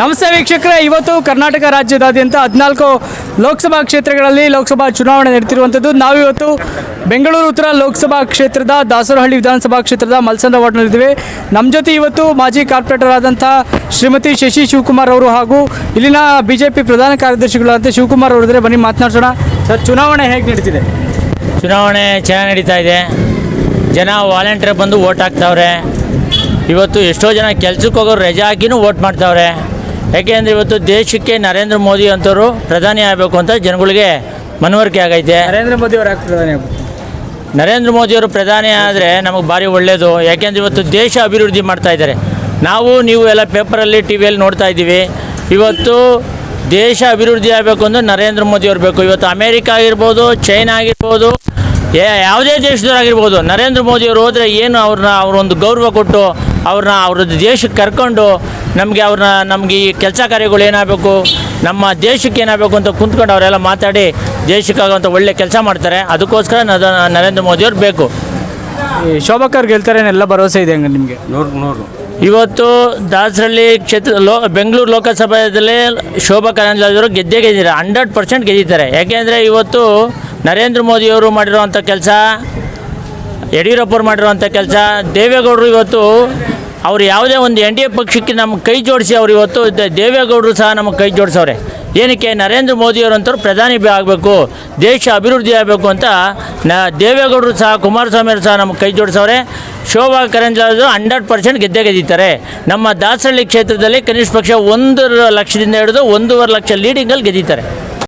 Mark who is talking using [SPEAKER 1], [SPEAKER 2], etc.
[SPEAKER 1] ನಮಸ್ತೆ ವೀಕ್ಷಕರೇ. ಇವತ್ತು ಕರ್ನಾಟಕ ರಾಜ್ಯದಾದ್ಯಂತ ಹದಿನಾಲ್ಕು ಲೋಕಸಭಾ ಕ್ಷೇತ್ರಗಳಲ್ಲಿ ಲೋಕಸಭಾ ಚುನಾವಣೆ ನಡೆತಿರುವಂಥದ್ದು. ನಾವಿವತ್ತು ಬೆಂಗಳೂರು ಉತ್ತರ ಲೋಕಸಭಾ ಕ್ಷೇತ್ರದ, ದಾಸರಹಳ್ಳಿ ವಿಧಾನಸಭಾ ಕ್ಷೇತ್ರದ ಮಲ್ಸಂದ್ರ ವಾರ್ಡ್ನಲ್ಲಿದ್ದೀವಿ. ನಮ್ಮ ಜೊತೆ ಇವತ್ತು ಮಾಜಿ ಕಾರ್ಪೊರೇಟರ್ ಆದಂಥ ಶ್ರೀಮತಿ ಶಶಿ ಶಿವಕುಮಾರ್ ಅವರು ಹಾಗೂ ಇಲ್ಲಿನ ಬಿ ಜೆ ಪಿ ಪ್ರಧಾನ ಕಾರ್ಯದರ್ಶಿಗಳಾದಂಥ ಶಿವಕುಮಾರ್ ಅವರಿದ್ರೆ ಬನ್ನಿ ಮಾತನಾಡ್ಸೋಣ. ಸರ್, ಚುನಾವಣೆ ಹೇಗೆ ನಡೀತಿದೆ?
[SPEAKER 2] ಚುನಾವಣೆ ಚೆನ್ನಾಗಿ ನಡೀತಾ ಇದೆ. ಜನ ವಾಲಂಟಿಯರ್ ಬಂದು ಓಟ್ ಹಾಕ್ತಾವ್ರೆ. ಇವತ್ತು ಎಷ್ಟೋ ಜನ ಕೆಲ್ಸಕ್ಕೆ ಹೋಗೋರು ರಜೆ ಹಾಕಿನೂ ಓಟ್ ಮಾಡ್ತಾವ್ರೆ. ಯಾಕೆಂದರೆ ಇವತ್ತು ದೇಶಕ್ಕೆ ನರೇಂದ್ರ ಮೋದಿ ಅಂತವರು ಪ್ರಧಾನಿ ಆಗಬೇಕು ಅಂತ ಜನಗಳಿಗೆ ಮನವರಿಕೆ ಆಗೈತೆ.
[SPEAKER 1] ನರೇಂದ್ರ ಮೋದಿ ಅವರು ಪ್ರಧಾನಿ ಆಗ್ಬೇಕು?
[SPEAKER 2] ನರೇಂದ್ರ ಮೋದಿಯವರು ಪ್ರಧಾನಿ ಆದರೆ ನಮಗೆ ಭಾರಿ ಒಳ್ಳೆಯದು ಯಾಕೆಂದರೆ ಇವತ್ತು ದೇಶ ಅಭಿವೃದ್ಧಿ ಮಾಡ್ತಾ ಇದ್ದಾರೆ. ನಾವು ನೀವು ಎಲ್ಲ ಪೇಪರಲ್ಲಿ ಟಿ ವಿಯಲ್ಲಿ ನೋಡ್ತಾ ಇದ್ದೀವಿ. ಇವತ್ತು ದೇಶ ಅಭಿವೃದ್ಧಿ ಆಗಬೇಕು ಅಂದರೆ ನರೇಂದ್ರ ಮೋದಿ ಅವರು ಬೇಕು. ಇವತ್ತು ಅಮೇರಿಕ ಆಗಿರ್ಬೋದು ಚೈನಾ ಆಗಿರ್ಬೋದು ಯಾವುದೇ ದೇಶದವರಾಗಿರ್ಬೋದು ನರೇಂದ್ರ ಮೋದಿಯವರು ಹೋದರೆ ಏನು ಅವ್ರನ್ನ ಅವ್ರೊಂದು ಗೌರವ ಕೊಟ್ಟು ಅವ್ರನ್ನ ಅವ್ರದ್ದು ದೇಶಕ್ಕೆ ಕರ್ಕೊಂಡು ನಮಗೆ ಅವ್ರನ್ನ ನಮಗೆ ಈ ಕೆಲಸ ಕಾರ್ಯಗಳು ಏನಾಗಬೇಕು ನಮ್ಮ ದೇಶಕ್ಕೆ ಏನಾಗಬೇಕು ಅಂತ ಕುಂತ್ಕೊಂಡು ಅವರೆಲ್ಲ ಮಾತಾಡಿ ದೇಶಕ್ಕಾಗುವಂಥ ಒಳ್ಳೆ ಕೆಲಸ ಮಾಡ್ತಾರೆ. ಅದಕ್ಕೋಸ್ಕರ ನದ- ನರೇಂದ್ರ ಮೋದಿಯವ್ರು ಬೇಕು.
[SPEAKER 1] ಈ ಶೋಭಕರ್ ಗೆಲ್ತಾರೆ ಎಲ್ಲ ಭರವಸೆ ಇದೆ ಹಂಗೆ ನಿಮಗೆ?
[SPEAKER 3] ನೂರು ನೂರು.
[SPEAKER 2] ಇವತ್ತು ದಾಸರಳ್ಳಿ ಕ್ಷೇತ್ರ ಲೋ ಬೆಂಗಳೂರು ಲೋಕಸಭೆಯಲ್ಲಿ ಶೋಭಾ ಕರಂದ್ಲಾಜರು ಗೆದ್ದೇ ಗೆದ್ದಿದ್ದಾರೆ. ಹಂಡ್ರೆಡ್ ಪರ್ಸೆಂಟ್ ಗೆದ್ದಿದ್ದಾರೆ. ಯಾಕೆಂದರೆ ಇವತ್ತು ನರೇಂದ್ರ ಮೋದಿಯವರು ಮಾಡಿರುವಂಥ ಕೆಲಸ ಯಡಿಯೂರಪ್ಪರು ಮಾಡಿರುವಂಥ ಕೆಲಸ ದೇವೇಗೌಡರು ಇವತ್ತು ಅವ್ರು ಯಾವುದೇ ಒಂದು ಎನ್ ಡಿ ಎ ಪಕ್ಷಕ್ಕೆ ನಮ್ಮ ಕೈ ಜೋಡಿಸಿ ಅವ್ರು ಇವತ್ತು ದೇವೇಗೌಡರು ಸಹ ನಮಗೆ ಕೈ ಜೋಡಿಸವ್ರೆ. ಏನಕ್ಕೆ ನರೇಂದ್ರ ಮೋದಿಯವರಂತರು ಪ್ರಧಾನಿ ಆಗಬೇಕು, ದೇಶ ಅಭಿವೃದ್ಧಿ ಆಗಬೇಕು ಅಂತ ನ ದೇವೇಗೌಡರು ಸಹ ಕುಮಾರಸ್ವಾಮಿ ಅವರು ಸಹ ನಮಗೆ ಕೈ ಜೋಡಿಸವ್ರೆ. ಶೋಭಾ ಕರಂದ್ಲಾಜರು ಹಂಡ್ರೆಡ್ ಪರ್ಸೆಂಟ್ ಗೆದ್ದೆ ಗೆದ್ದಿದ್ದಾರೆ ನಮ್ಮ ದಾಸರಳ್ಳಿ ಕ್ಷೇತ್ರದಲ್ಲಿ ಕನಿಷ್ಠ ಪಕ್ಷ ಒಂದು ಲಕ್ಷದಿಂದ ಹಿಡಿದು ಒಂದೂವರೆ ಲಕ್ಷ ಲೀಡಿಂಗಲ್ಲಿ ಗೆದ್ದಿದ್ದಾರೆ